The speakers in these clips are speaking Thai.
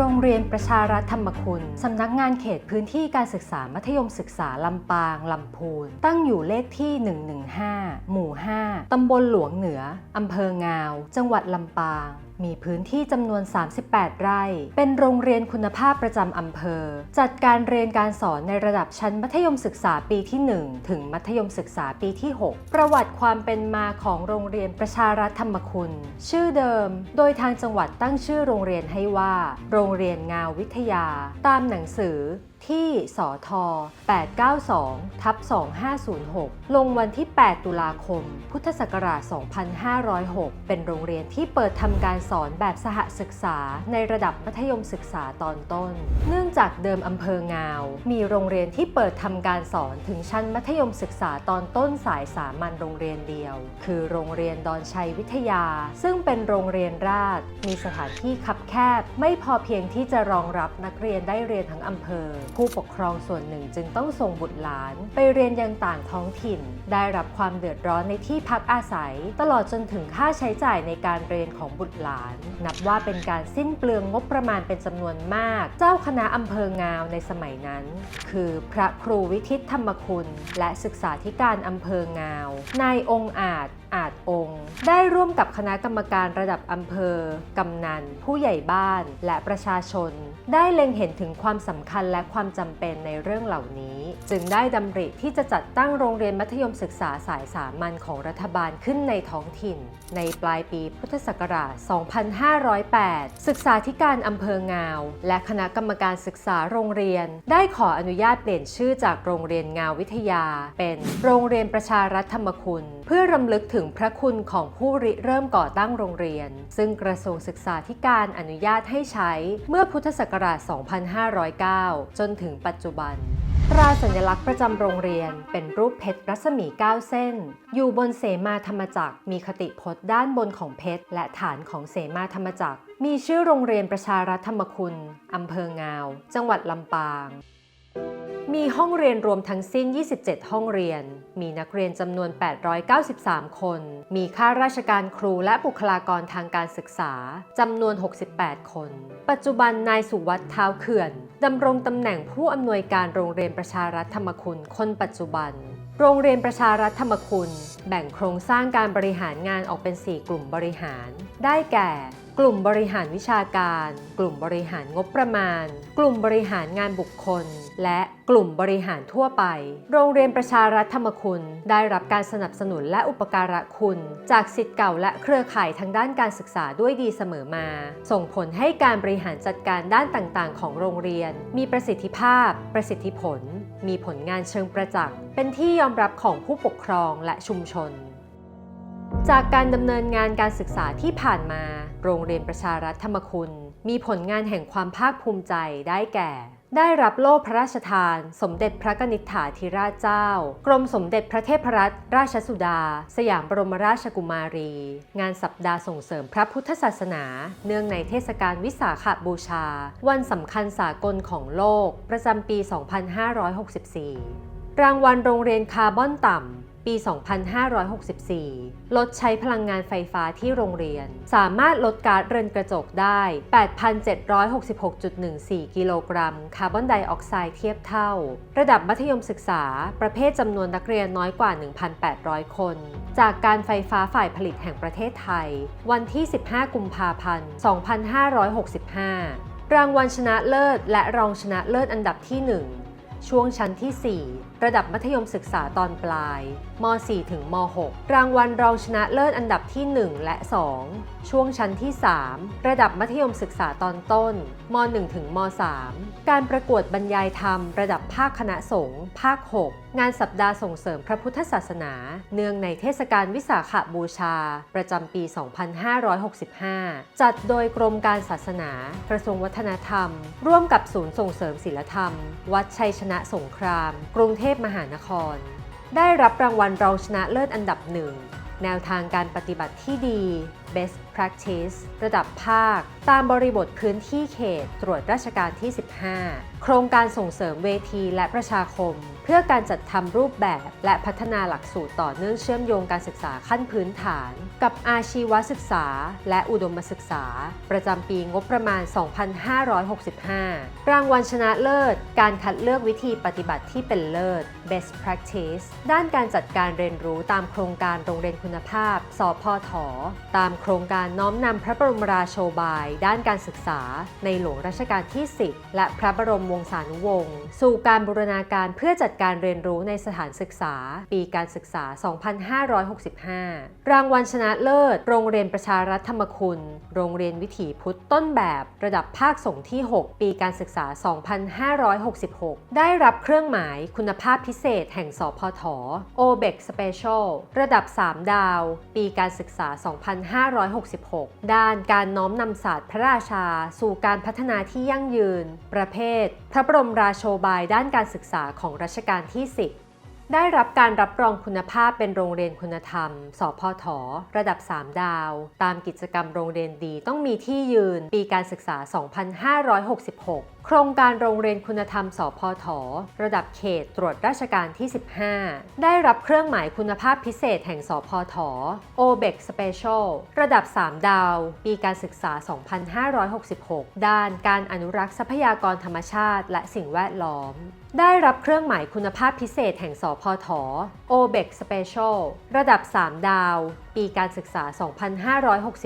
โรงเรียนประชารัฐธรรมคุณ สำนักงานเขตพื้นที่การศึกษามัธยมศึกษาลำปาง ลำพูน ตั้งอยู่เลขที่ 115 หมู่ 5 ตำบลหลวงเหนือ อำเภองาว จังหวัดลำปาง มีพื้นที่จำนวน 38 ไร่ เป็นโรงเรียนคุณภาพประจำอำเภอ จัดการเรียนการสอนในระดับชั้นมัธยมศึกษาปีที่ 1 ถึงมัธยมศึกษาปีที่ 6 ประวัติความเป็นมาของโรงเรียนประชารัฐธรรมคุณ ชื่อเดิม โดยทางจังหวัดตั้งชื่อโรงเรียนให้ว่า โรงเรียนงาววิทยา ตามหนังสือ ที่สอท892ทับ2506 ลงวันที่ 8 ตุลาคม พุทธศักราช 2506 เป็นโรงเรียนที่เปิดทำการสอนแบบสหศึกษาในระดับมัธยมศึกษาตอนต้น เนื่องจากเดิมอำเภองาว มีโรงเรียนที่เปิดทำการสอนถึงชั้นมัธยมศึกษาตอนต้นสายสามัญโรงเรียนเดียว คือโรงเรียนดอนชัยวิทยา ซึ่งเป็นโรงเรียนราษฎรมีสถานที่คับแคบ ไม่พอเพียงที่จะรองรับนักเรียนได้เรียนทั้งอำเภอผู้ปกครองส่วนหนึ่งจึงต้องส่งบุตรหลาน ไปเรียนยังต่างท้องถิ่น ได้รับความเดือดร้อนในที่พักอาศัย ตลอดจนถึงค่าใช้จ่ายในการเรียนของบุตรหลาน นับว่าเป็นการสิ้นเปลืองงบประมาณเป็นจำนวนมาก เจ้าคณะอำเภองาวในสมัยนั้น คือพระครูวิทิตธรรมคุณ และศึกษาธิการอำเภองาว นายองค์อาจอาจองค์ ได้ร่วมกับคณะกรรมการระดับอำเภอ กำนัน ผู้ใหญ่บ้าน และประชาชน ได้เล็งเห็นถึงความสำคัญและความจำเป็นในเรื่องเหล่านี้ จึงได้ดำริที่จะจัดตั้งโรงเรียนมัธยมศึกษาสายสามัญของรัฐบาลขึ้นในท้องถิ่น ในปลายปีพุทธศักราช 2508 ศึกษาธิการอำเภองาว และคณะกรรมการศึกษาโรงเรียน ได้ขออนุญาตเปลี่ยนชื่อจากโรงเรียนงาววิทยา เป็นโรงเรียนประชารัฐธรรมคุณ เพื่อรำลึกถึงึงพระคุณของผู้ริเริ่มก่อตั้งโรงเรียน ซึ่งกระทรวงศึกษาธิการอนุญาตให้ใช้เมื่อพุทธศักราช 2509 จนถึงปัจจุบันตราสัญลักษณ์ประจำโรงเรียนเป็นรูปเพชรรัศมี 9 เส้น อยู่บนเสมาธรรมจักร มีคติพจน์ด้านบนของเพชร และฐานของเสมาธรรมจักร มีชื่อโรงเรียนประชารัฐธรรมคุณ อำเภองาว จังหวัดลำปาง มีห้องเรียนรวมทั้งสิ้น 27 ห้องเรียน มีนักเรียนจำนวน 893 คน มีข้าราชการครูและบุคลากรทางการศึกษาจำนวน 68 คน ปัจจุบันนายสุวัฒน์เท้าเขื่อนดำรงตำแหน่งผู้อำนวยการโรงเรียนประชารัฐธรรมคุณคนปัจจุบัน โรงเรียนประชารัฐธรรมคุณ แบ่งโครงสร้างการบริหารงานออกเป็น 4 กลุ่มบริหาร ได้แก่ กลุ่มบริหารวิชาการ กลุ่มบริหารงบประมาณ กลุ่มบริหารงานบุคคล และกลุ่มบริหารทั่วไป โรงเรียนประชารัฐธรรมคุณ ได้รับการสนับสนุนและอุปการะคุณ จากสิทธิ์เก่าและเครือข่ายทางด้านการศึกษาด้วยดีเสมอมา ส่งผลให้การบริหารจัดการด้านต่างๆ ของโรงเรียน มีประสิทธิภาพ ประสิทธิผล มีผลงานเชิงประจักษ์ เป็นที่ยอมรับของผู้ปกครองและชุมชน จากการดำเนินงานการศึกษาที่ผ่านมา โรงเรียนประชารัฐธรรมคุณ มีผลงานแห่งความภาคภูมิใจได้แก่ ได้รับโล่พระราชทาน สมเด็จพระกนิษฐาธิราชเจ้า กรมสมเด็จพระเทพรัตนราชสุดา สยามบรมราชกุมารี งานสัปดาห์ส่งเสริมพระพุทธศาสนา เนื่องในเทศกาลวิสาขบูชา วันสำคัญสากลของโลก ประจำปี 2564 รางวัลโรงเรียนคาร์บอนต่ำ ปี 2564 ลดใช้พลังงานไฟฟ้าที่โรงเรียน สามารถลดก๊าซเรือนกระจกได้ 8,766.14 กิโลกรัม คาร์บอนไดออกไซด์เทียบเท่า ระดับมัธยมศึกษา ประเภทจำนวนนักเรียนน้อยกว่า 1,800 คน จากการไฟฟ้าฝ่ายผลิตแห่งประเทศไทย วันที่ 15 กุมภาพันธ์ 2565รางวัลชนะเลิศและรองชนะเลิศอันดับที่ 1 ช่วงชั้นที่ 4 ระดับมัธยมศึกษาตอนปลายม .4 ถึงม .6 รางวัลรองชนะเลิศอันดับที่ 1 และ 2 ช่วงชั้นที่ 3 ระดับมัธยมศึกษาตอนต้นม .1 ถึงม .3 การประกวดบรรยายธรรม ระดับภาคคณะสงฆ์ภาค 6 งานสัปดาห์ส่งเสริมพระพุทธศาสนา เนื่องในเทศกาลวิสาขบูชา ประจำปี 2565 จัดโดยกรมการศาสนา กระทรวงวัฒนธรรม ร่วมกับศูนย์ส่งเสริมศิลธรรม วัดชัยชนะสงคราม กรุงเทพมหานคร ได้รับรางวัลรองชนะเลิศอันดับหนึ่ง แนวทางการปฏิบัติที่ดี best practice ระดับภาค ตามบริบทพื้นที่เขตตรวจราชการที่ 15 โครงการส่งเสริมเวทีและประชาคม เพื่อการจัดทำรูปแบบและพัฒนาหลักสูตรต่อเนื่องเชื่อมโยงการศึกษาขั้นพื้นฐาน กับอาชีวศึกษา และอุดมศึกษา ประจำปีงบประมาณ 2565 รางวัลชนะเลิศ การคัดเลือกวิธีปฏิบัติที่เป็นเลิศ best practice ด้านการจัดการเรียนรู้ตามโครงการโรงเรียนคุณภาพ สพทตามโครงการน้อมนำพระบรมราโชบาย ด้านการศึกษา ในหลวงรัชกาลที่ 10 และพระบรมวงศานุวงศ์สู่การบูรณาการเพื่อจัดการเรียนรู้ในสถานศึกษา ปีการศึกษา 2565 รางวัลชนะเลิศ โรงเรียนประชารัฐธรรมคุณ โรงเรียนวิถีพุทธต้นแบบ ระดับภาคส่งที่ 6 ปีการศึกษา 2566 ได้รับเครื่องหมายคุณภาพพิเศษแห่งสพท o b e c Special ระดับ 3 ดาว ปีการศึกษา 2566 566. ด้านการน้อมนำศาสตร์พระราชา สู่การพัฒนาที่ยั่งยืน ประเภท พระบรมราโชบายด้านการศึกษาของรัชกาลที่ 10 ได้รับการรับรองคุณภาพเป็นโรงเรียนคุณธรรม สพท ระดับ 3 ดาว ตามกิจกรรมโรงเรียนดีต้องมีที่ยืน ปีการศึกษา 2566 โครงการโรงเรียนคุณธรรม สพท ระดับเขตตรวจราชการที่ 15 ได้รับเครื่องหมายคุณภาพพิเศษแห่งสพท o b e c Special ระดับ 3 ดาว ปีการศึกษา 2566 ด้านการอนุรักษ์ทรัพยากรธรรมชาติและสิ่งแวดล้อม ได้รับเครื่องหมายคุณภาพพิเศษแห่งสพท o b e c Special ระดับ 3 ดาว ปีการศึกษา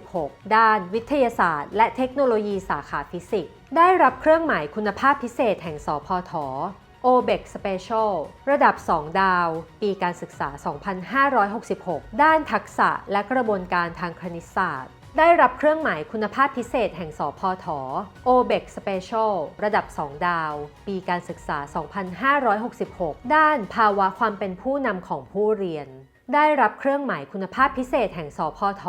2566 ด้านวิทยาศาสตร์ และเทคโนโลยีสาขาฟิสิกส์ ได้รับเครื่องหมายคุณภาพพิเศษแห่งสพท o b e c Special ระดับ 2 ดาว ปีการศึกษา 2566 ด้านทักษะและกระบวนการทางคณิตศาสตร์ ได้รับเครื่องหมายคุณภาพพิเศษแห่งสพท o b e c Special ระดับ 2 ดาว ปีการศึกษา 2566 ด้านภาวะความเป็นผู้นำของผู้เรียน ได้รับเครื่องหมายคุณภาพพิเศษแห่งสพท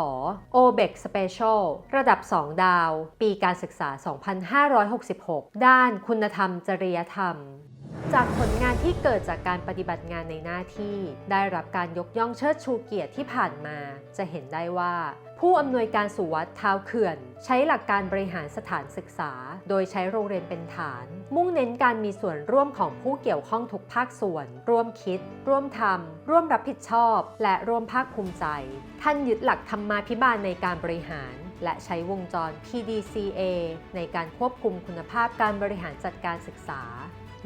o b e c Special ระดับ 2 ดาว ปีการศึกษา 2566 ด้านคุณธรรมจริยธรรมจากผลงานที่เกิดจากการปฏิบัติงานในหน้าที่ ได้รับการยกย่องเชิดชูเกียรติที่ผ่านมา จะเห็นได้ว่า ผู้อำนวยการสุวัสด์เท้าเขื่อน ใช้หลักการบริหารสถานศึกษา โดยใช้โรงเรียนเป็นฐาน มุ่งเน้นการมีส่วนร่วมของผู้เกี่ยวข้องทุกภาคส่วน ร่วมคิด ร่วมทำร่วมรับผิดชอบ และร่วมภาคภูมิใจ ท่านยึดหลักธรรมาภิบาลในการบริหาร และใช้วงจร PDCA ในการควบคุมคุณภาพการบริหารจัดการศึกษา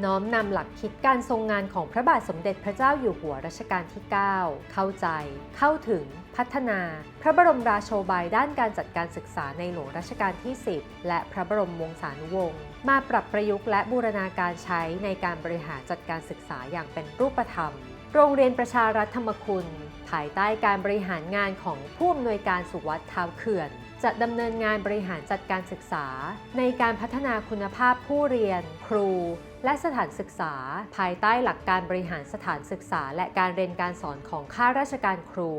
น้อมนำหลักคิดการทรงงานของพระบาทสมเด็จพระเจ้าอยู่หัวรัชกาลที่ 9 เข้าใจ เข้าถึง พัฒนา พระบรมราโชบายด้านการจัดการศึกษาในหลวงรัชกาลที่ 10 และพระบรมวงศานุวงศ์ มาปรับประยุกต์และบูรณาการใช้ในการบริหารจัดการศึกษาอย่างเป็นรูปธรรม โรงเรียนประชารัฐธรรมคุณ ภายใต้การบริหารงานของผู้อำนวยการสุวัสด์ท้าวเขื่อน จะดำเนินงานบริหารจัดการศึกษา ในการพัฒนาคุณภาพผู้เรียน ครู และสถานศึกษา ภายใต้หลักการบริหารสถานศึกษา และการเรียนการสอนของข้าราชการครู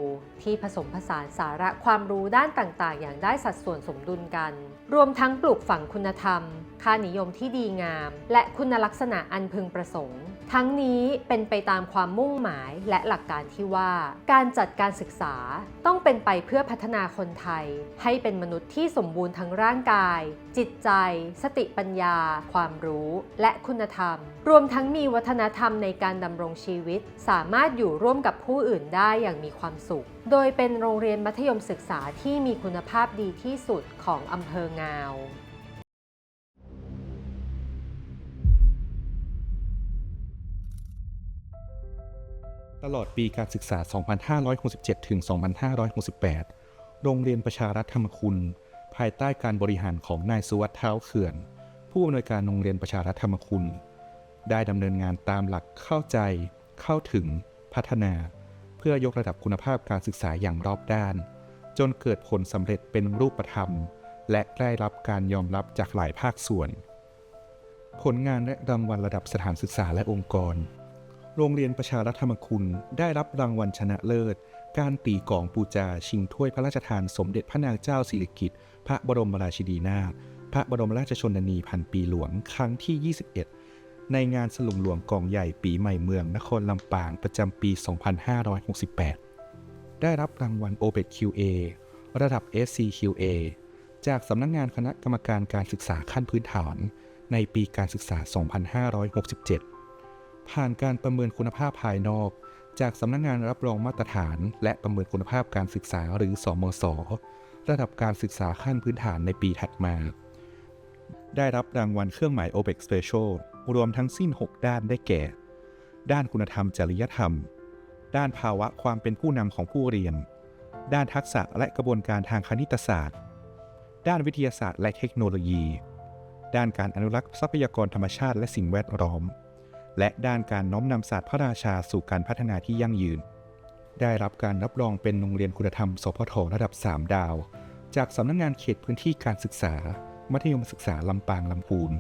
ที่ผสมผสานสาระความรู้ด้านต่าง ๆ อย่างได้สัดส่วนสมดุลกัน รวมทั้งปลูกฝังคุณธรรม ค่านิยมที่ดีงาม และคุณลักษณะอันพึงประสงค์ ทั้งนี้เป็นไปตามความมุ่งหมายและหลักการที่ว่า การจัดการศึกษาต้องเป็นไปเพื่อพัฒนาคนไทย ให้เป็นมนุษย์ที่สมบูรณ์ทั้งร่างกาย จิตใจ สติปัญญา ความรู้ และคุณธรรม รวมทั้งมีวัฒนธรรมในการดำรงชีวิต สามารถอยู่ร่วมกับผู้อื่นได้อย่างมีความสุข โดยเป็นโรงเรียนมัธยมศึกษาที่มีคุณภาพดีที่สุดของอำเภองาว ตลอดปีการศึกษา 2567 ถึง 2568 โรงเรียนประชารัฐธรรมคุณ ภายใต้การบริหารของนายสุวัสด์เท้าเขื่อน ผู้อำนวยการโรงเรียนประชารัฐธรรมคุณ ได้ดำเนินงานตามหลักเข้าใจ เข้าถึง พัฒนา เพื่อยกระดับคุณภาพการศึกษาอย่างรอบด้าน จนเกิดผลสำเร็จเป็นรูปธรรม และได้รับการยอมรับจากหลายภาคส่วน ผลงานและรางวัลระดับสถานศึกษาและองค์กร โรงเรียนประชารัฐธรรมคุณได้รับรางวัลชนะเลิศ การตีกองปูจาชิงถ้วยพระราชทานสมเด็จพระนางเจ้าสิริกิติ์พระบรมราชินีนาถพระบรมราชชนนีพันปีหลวงครั้งที่ 21 ในงานสลุมหลวงกองใหญ่ปีใหม่เมืองนครลำปางประจำปี 2568 ได้รับรางวัล o b e t QA ระดับ SCQA จากสำนักงานคณะกรรมการการศึกษาขั้นพื้นฐานในปีการศึกษา 2567 ผ่านการประเมินคุณภาพภายนอก จากสำนักงานรับรองมาตรฐาน และประเมินคุณภาพการศึกษาหรือสมศระดับการศึกษาขั้นพื้นฐานในปีถัดมา ได้รับรางวัลเครื่องหมาย OPEC Special รวมทั้งสิ้น 6 ด้านได้แก่ ด้านคุณธรรมจริยธรรม ด้านภาวะความเป็นผู้นำของผู้เรียน ด้านทักษะและกระบวนการทางคณิตศาสตร์ ด้านวิทยาศาสตร์และเทคโนโลยี ด้านการอนุรักษ์ทรัพยากรธรรมชาติและสิ่งแวดล้อม และด้านการน้อมนำศาสตร์พระราชาสู่การพัฒนาที่ยั่งยืน ได้รับการรับรองเป็นโรงเรียนคุณธรรมสพทระดับ 3 ดาว จากสำนักงงานเขตพื้นที่การศึกษา มัธยมศึกษาลำปางลำพูน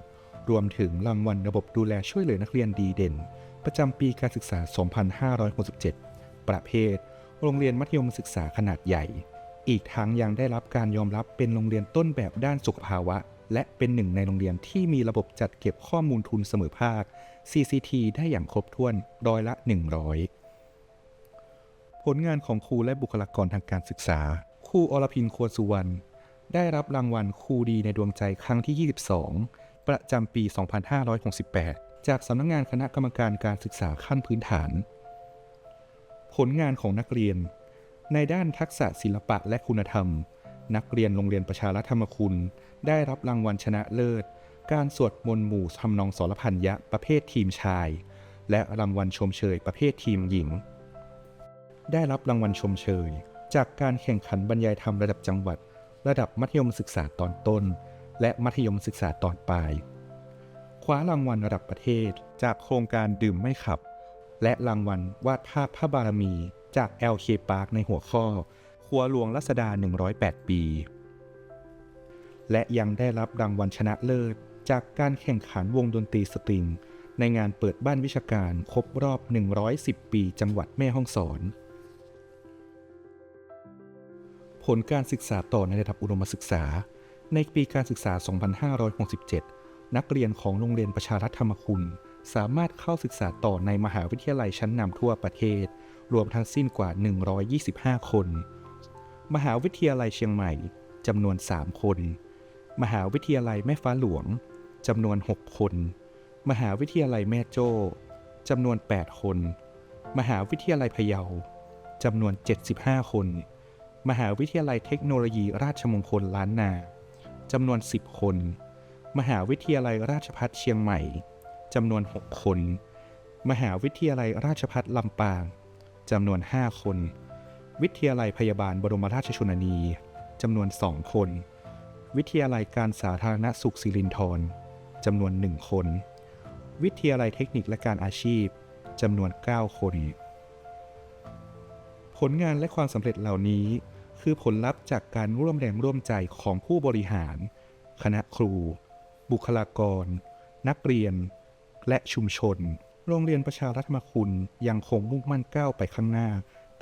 รวมถึงรางวัลระบบดูแลช่วยเหลือนักเรียนดีเด่น ประจำปีการศึกษา 2567 ประเภท โรงเรียนมัธยมศึกษาขนาดใหญ่ อีกทั้งยังได้รับการยอมรับเป็นโรงเรียนต้นแบบด้านสุขภาวะ และเป็นหนึ่งในโรงเรียนที่มีระบบจัดเก็บข้อมูลทุนเสมอภาค CCT ได้อย่างครบถ้วนร้อยละ 100 ผลงานของครูและบุคลากรทางการศึกษา ครูอรพินควรสุวรรณได้รับรางวัลครูดีในดวงใจครั้งที่ 22 ประจำปี 2568 จากสำนักงงานคณะกรรมการการศึกษาขั้นพื้นฐาน ผลงานของนักเรียน ในด้านทักษะศิลปะและคุณธรรม นักเรียนโรงเรียนประชารัฐธรรมคุณ ได้รับรางวัลชนะเลิศ การสวดมนต์หมู่ทำนองสรพันยะประเภททีมชาย และรางวัลชมเชยประเภททีมหญิง ได้รับรางวัลชมเชย จากการแข่งขันบรรยายธรรมระดับจังหวัด ระดับมัธยมศึกษาตอนต้น และมัธยมศึกษาตอนปลาย คว้ารางวัลระดับประเทศจากโครงการดื่มไม่ขับ และรางวัลวาดภาพพระบารมีจาก LK Park ในหัวข้อ ครัวหลวงรัศดา 108 ปี และยังได้รับรางวัลชนะเลิศ จากการแข่งขันวงดนตรีสตริง ในงานเปิดบ้านวิชาการครบรอบ 110 ปีจังหวัดแม่ฮ่องสอน ผลการศึกษาต่อในระดับอุดมศึกษา ในปีการศึกษา 2567 นักเรียนของโรงเรียนประชารัฐธรรมคุณ สามารถเข้าศึกษาต่อในมหาวิทยาลัยชั้นนำทั่วประเทศ รวมทั้งสิ้นกว่า 125 คน มหาวิทยาลัยเชียงใหม่จำนวน 3 คน มหาวิทยาลัยแม่ฟ้าหลวง จำนวน 6 คน มหาวิทยาลัยแม่โจ้จำนวน 8 คน มหาวิทยาลัยพะเยาจำนวน 75 คน มหาวิทยาลัยเทคโนโลยีราชมงคลล้านนาจำนวน 10 คน มหาวิทยาลัยราชภัฏเชียงใหม่จำนวน 6 คน มหาวิทยาลัยราชภัฏลำปางจำนวน 5 คน วิทยาลัยพยาบาลบรมราชชนนีจำนวน 2 คน วิทยาลัยการสาธารณสุขศิรินธร จำนวน 1 คน วิทยาลัยเทคนิคและการอาชีพจำนวน 9 คน ผลงานและความสำเร็จเหล่านี้คือผลลัพธ์จากการร่วมแรงร่วมใจของผู้บริหาร คณะครู บุคลากร นักเรียน และชุมชน โรงเรียนประชารัฐมคุณยังคงมุ่งมั่นก้าวไปข้างหน้า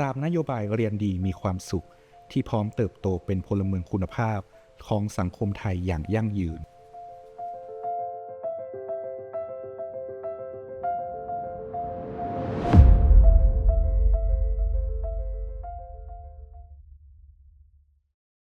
ตามนโยบายเรียนดีมีความสุข ที่พร้อมเติบโตเป็นพลเมืองคุณภาพของสังคมไทยอย่างยั่งยืน